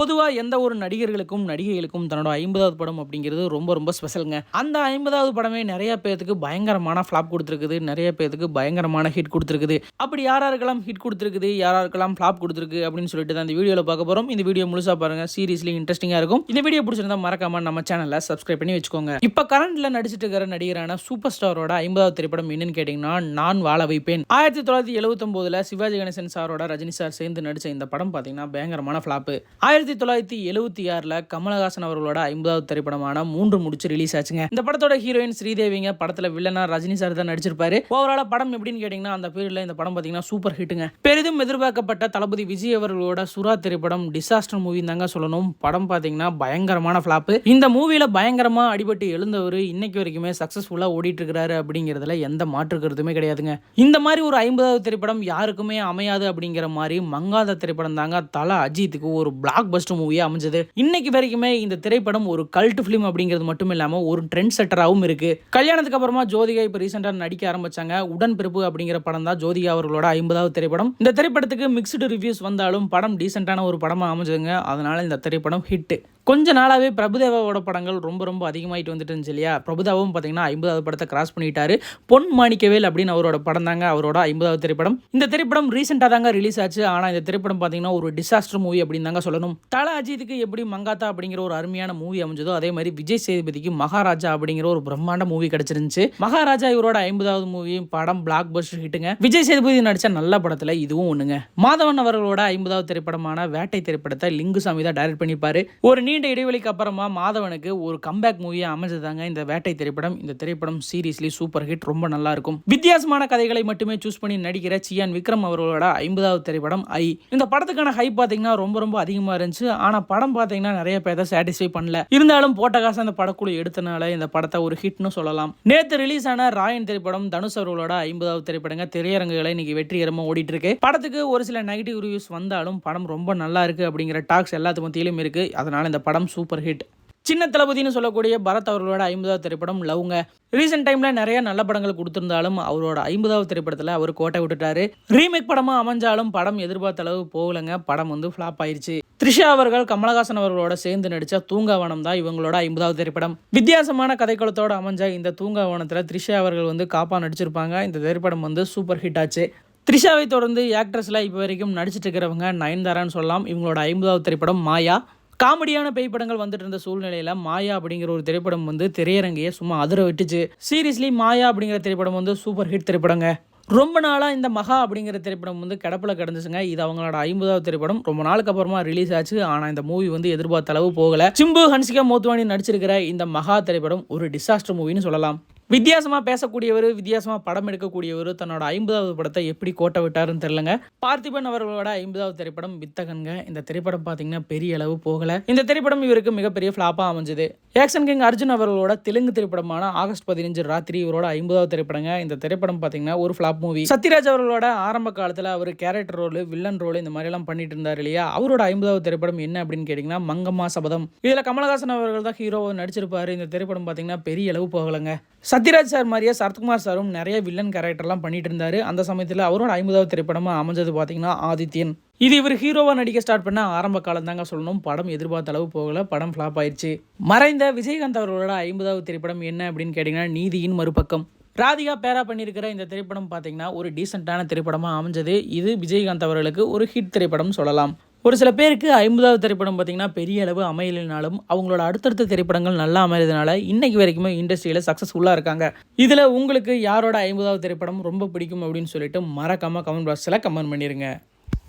பொதுவாக எந்த ஒரு நடிகர்களுக்கும் நடிகைகளுக்கும் தன்னோட ஐம்பதாவது படம் அப்படிங்கிறது ரொம்ப ரொம்ப ஸ்பெஷலுங்க அந்த ஐம்பதாவது படமே நிறைய பேர்த்துக்கு பயங்கரமான ஃப்ளாப் கொடுத்துருக்குது. நிறைய பேர்த்துக்கு பயங்கரமான ஹிட் கொடுத்துருக்குது. அப்படி யாராருக்கெல்லாம் ஹிட் கொடுத்துருக்குது? யாராருக்கெல்லாம் ஃப்ளாப் கொடுத்துருக்கு? அப்படின்னு சொல்லிட்டு தான் இந்த வீடியோவில் பார்க்க போகிறோம் இந்த வீடியோ முழுசாக பாருங்க. சீரியஸ்லி இன்ட்ரெஸ்டிங்காக இருக்கும். இந்த வீடியோ பிடிச்சிருந்தா மறக்காம நம்ம சேனலை சப்ஸ்கிரைப் பண்ணி வச்சுக்கோங்க. இப்போ கரண்ட்டில் நடிச்சிட்டு இருக்கிற நடிகரான சூப்பர் ஸ்டாரோட ஐம்பதாவது திரைப்படம் என்னன்னு கேட்டிங்கன்னா நான் வாழ வைப்பேன். ஆயிரத்தி தொள்ளாயிரத்தி எழுபத்தொம்போதில் சிவாஜி கணேசன் சாரோட ரஜினி சார் சேர்ந்து நடித்த இந்த படம் பார்த்தீங்கன்னா பயங்கரமான ஃப்ளாப்பு ஆயிரத்தி தொள்ளாயிரத்தி எழுபத்தி ஆறில் கமலஹாசன் அவர்களோட ஐம்பதாவது திரைப்படமான மூன்று முடிச்சு ரிலீஸ் ஆச்சுங்க. இந்த படத்தோட ஹீரோயின் ஸ்ரீதேவிங்க படத்தில் வில்லனா ரஜினி சார் தான் நடிச்சிருப்பாரு. ஓவரால படம் எப்படின்னு கேட்டிங்கன்னா அந்த பீரியடில் இந்த படம் பார்த்தீங்கன்னா சூப்பர் ஹிட்டுங்க பெரிதும் எதிர்பார்க்கப்பட்ட தளபதி விஜய் அவர்களோட சுறா திரைப்படம் டிசாஸ்டர் மூவி தாங்க சொல்லணும். படம் பார்த்தீங்கன்னா பயங்கரமான ஃப்ளாப்பு இந்த மூவியில் பயங்கரமா அடிபட்டு எழுந்தவர் இன்னைக்கு வரைக்குமே சக்ஸஸ்ஃபுல்லாக ஓடிட்டு இருக்கிறாரு அப்படிங்கிறதுல எந்த மாற்று கருத்துமே கிடையாதுங்க. இந்த மாதிரி ஒரு ஐம்பதாவது திரைப்படம் யாருக்குமே அமையாது அப்படிங்கிற மாதிரி மங்காத திரைப்படம் தாங்க தலா அஜித்துக்கு ஒரு பிளாக் பஸ்டர் மூவியாக அமைஞ்சது. இன்னைக்கு வரைக்குமே இந்த திரைப்படம் ஒரு கல்ட் ஃபிலிம் அப்படிங்கிறது மட்டும் இல்லாமல் ஒரு ட்ரெண்ட் செட்டராகவும் இருக்கு. கல்யாணத்துக்கு அப்புறமா ஜோதிகா இப்போ ரீசெண்டாக நடிக்க ஆரம்பிச்சாங்க. உடன்பிறப்பு அப்படிங்கிற படம் தான் ஜோதிகா அவர்களோட ஐம்பதாவது திரைப்படம். இந்த திரைப்படத்துக்கு மிக்ஸ்டு ரிவ்யூஸ் வந்தாலும் படம் டீசெண்டான ஒரு படமாக அமைஞ்சதுங்க. அதனால இந்த திரைப்படம் ஹிட் கொஞ்ச நாளாகவே பிரபுதேவாவோட படங்கள் ரொம்ப ரொம்ப அதிகமாகிட்டு வந்துட்டு இருந்துச்சு இல்லையா? பிரபுதேவும் பார்த்தீங்கன்னா ஐம்பதாவது படத்தை கிராஸ் பண்ணிட்டாரு. பொன் மாணிக்கவேல் அப்படின்னு அவரோட படம் தாங்க அவரோட ஐம்பதாவது திரைப்படம். இந்த திரைப்படம் ரீசெண்டாக தாங்க ரிலீஸ் ஆச்சு. ஆனால் இந்த திரைப்படம் பார்த்தீங்கன்னா ஒரு டிசாஸ்டர் மூவி அப்படின்னு தாங்க சொல்லணும். தல அஜித்துக்கு எப்படி மங்காத்தா அப்படிங்கிற ஒரு அருமையான மூவி அமைஞ்சதோ அதே மாதிரி விஜய் சேதுபதிக்கு மகாராஜா அப்படிங்கிற ஒரு பிரம்மாண்ட மூவி கிடச்சிருந்துச்சு. மகாராஜா இவரோட ஐம்பதாவது மூவியும் படம் பிளாக் பஸ்டர் ஹிட்டுங்க விஜய் சேதுபதி நடித்த நல்ல படத்தில் இதுவும் ஒன்றுங்க மாதவன் அவர்களோட ஐம்பதாவது திரைப்படமான வேட்டை திரைப்படத்தை லிங்குசாமி தான் டைரக்ட் பண்ணியிருப்பாரு ஒரு நீண்ட இடைவெளிக்கு அப்புறமா மாதவனுக்கு ஒரு கம்பேக் மூவியாக அமைஞ்சதாங்க இந்த வேட்டை திரைப்படம். இந்த திரைப்படம் சீரியஸ்லி சூப்பர் ஹிட் ரொம்ப நல்லா இருக்கும். வித்தியாசமான கதைகளை மட்டுமே சூஸ் பண்ணி நடிக்கிற சியான் விக்ரம் அவர்களோட ஐம்பதாவது திரைப்படம் ஐ. இந்த படத்துக்கான ஹைப் பார்த்தீங்கன்னா ரொம்ப ரொம்ப அதிகமாக இருந்துச்சு. ஆனால் படம் பார்த்தீங்கன்னா நிறைய பேரை சாட்டிஸ்ஃபை பண்ணல. இருந்தாலும் போட்ட காசு அந்த படக்குழு எடுத்தனால இந்த படத்தை ஒரு ஹிட்னு சொல்லலாம். நேத்து ரிலீஸ் ஆன ராயன் திரைப்படம் தனுஷ் அவர்களோட ஐம்பதாவது திரைப்படங்க. திரையரங்குகளை இன்னைக்கு வெற்றிகரமாக ஓடிட்டு இருக்கு படத்துக்கு ஒரு சில நெகட்டிவ் ரிவ்யூஸ் வந்தாலும் படம் ரொம்ப நல்லா இருக்கு அப்படிங்கிற டாக்ஸ் எல்லாத்து மத்தியிலும் இருக்கு. அதனால இந்த படம் சூப்பர் ஹிட் சின்ன தளபதினு சொல்லக்கூடிய பரத் அவர்களோட ஐம்பதாவது திரைப்படம் லவ்ங்க. ரீசெண்ட் டைம்ல நிறைய நல்ல படங்கள் கொடுத்துருந்தாலும் அவரோட ஐம்பதாவது திரைப்படத்தில் அவர் கோட்டை விட்டுட்டாரு. ரீமேக் படமா அமைஞ்சாலும் படம் எதிர்பார்த்த அளவு போகலைங்க. படம் வந்து ஃப்ளாப் ஆயிருச்சு. த்ரிஷா அவர்கள் கமலஹாசன் அவர்களோட சேர்ந்து நடித்த தூங்காவனம் தான் இவங்களோட ஐம்பதாவது திரைப்படம். வித்தியாசமான கதைக்களத்தோட அமைஞ்ச இந்த தூங்காவனத்தில் த்ரிஷா அவர்கள் வந்து காப்பா நடிச்சிருப்பாங்க. இந்த திரைப்படம் வந்து சூப்பர் ஹிட் ஆச்சு. த்ரிஷாவை தொடர்ந்து ஆக்ட்ரஸில் இப்போ வரைக்கும் நடிச்சிட்டு இருக்கிறவங்க நயன்தாரான்னு சொல்லலாம். இவங்களோட ஐம்பதாவது திரைப்படம் மாயா. காமெடியான பேய் படங்கள் வந்துட்டு இருந்த சூழ்நிலையில மாயா அப்படிங்கிற ஒரு திரைப்படம் வந்து திரையரங்கையே சும்மா அதிர விட்டுச்சு. சீரியஸ்லி மாயா அப்படிங்கிற திரைப்படம் வந்து சூப்பர் ஹிட் திரைப்படங்க. ரொம்ப நாளாக இந்த மகா அப்படிங்கிற திரைப்படம் வந்து கிடப்பில் கிடந்துச்சுங்க. இது அவங்களோட ஐம்பதாவது திரைப்படம். ரொம்ப நாளுக்கு அப்புறமா ரிலீஸ் ஆச்சு. ஆனால் இந்த மூவி வந்து எதிர்பார்த்த அளவு போகலை. சிம்பு ஹன்சிகா மோத்வானி நடிச்சிருக்கிற இந்த மகா திரைப்படம் ஒரு டிசாஸ்டர் மூவின்னு சொல்லலாம். வித்தியாசமாக பேசக்கூடியவர் வித்தியாசமாக படம் எடுக்கக்கூடியவர் தன்னோட ஐம்பதாவது படத்தை எப்படி கோட்டை விட்டாருன்னு தெரிலங்க பார்த்திபன் அவர்களோட ஐம்பதாவது திரைப்படம் வித்தகன்க இந்த திரைப்படம் பார்த்தீங்கன்னா பெரிய அளவு போகலை. இந்த திரைப்படம் இவருக்கு மிகப்பெரிய ஃப்ளாப்பாக அமைஞ்சது. ஆக்ஷன் கிங் அர்ஜுன் அவர்களோட தெலுங்கு திரைப்படமான ஆகஸ்ட் பதினஞ்சு ராத்திரி இவரோட ஐம்பதாவது திரைப்படங்க. இந்த திரைப்படம் பார்த்தீங்கன்னா ஒரு ஃப்ளாப் மூவி சத்யராஜ் அவர்களோட ஆரம்ப காலத்தில் அவர் கேரக்டர் ரோல் வில்லன் ரோல் இந்த மாதிரிலாம் பண்ணிட்டு இருந்தார் இல்லையா? அவரோட ஐம்பதாவது திரைப்படம் என்ன அப்படின்னு கேட்டிங்கன்னா மங்கம்மா சபதம். இதில் கமலஹாசன் அவர்கள் தான் ஹீரோவை நடிச்சிருப்பாரு. இந்த திரைப்படம் பார்த்தீங்கன்னா பெரிய அளவு போகலைங்க. சத்யராஜ் சார் மாதிரியே சரத்குமார் சாரும் நிறைய வில்லன் கேரக்டர்லாம் பண்ணிட்டு இருந்தார். அந்த சமயத்தில் அவரோட ஐம்பதாவது திரைப்படமாக அமைஞ்சது பார்த்தீங்கன்னா ஆதித்யன். இது இவர் ஹீரோவாக நடிக்க ஸ்டார்ட் பண்ண ஆரம்ப காலம் தாங்க சொல்லணும். படம் எதிர்பார்த்த அளவு போகல. படம் ஃப்ளாப் ஆயிடுச்சு. மறைந்த விஜயகாந்த் அவர்களோட ஐம்பதாவது திரைப்படம் என்ன அப்படின்னு கேட்டிங்கன்னா நீதியின் மறுபக்கம். ராதிகா பேரா பண்ணியிருக்கிற இந்த திரைப்படம் பார்த்தீங்கன்னா ஒரு டீசெண்டான திரைப்படமாக அமைஞ்சது. இது விஜயகாந்த் அவர்களுக்கு ஒரு ஹிட் திரைப்படம் சொல்லலாம். ஒரு சில பேருக்கு ஐம்பதாவது திரைப்படம் பார்த்தீங்கன்னா பெரிய அளவு அமையலைனாலும் அவங்களோட அடுத்தடுத்த திரைப்படங்கள் நல்லா அமைறதுனால இன்னைக்கு வரைக்குமே இண்டஸ்ட்ரியில் சக்ஸஸ்ஃபுல்லாக இருக்காங்க. இதில் உங்களுக்கு யாரோட ஐம்பதாவது திரைப்படம் ரொம்ப பிடிக்கும் அப்படின்னு சொல்லிட்டு மறக்காமல் கமெண்ட் பாக்ஸில் கமெண்ட் பண்ணிடுங்க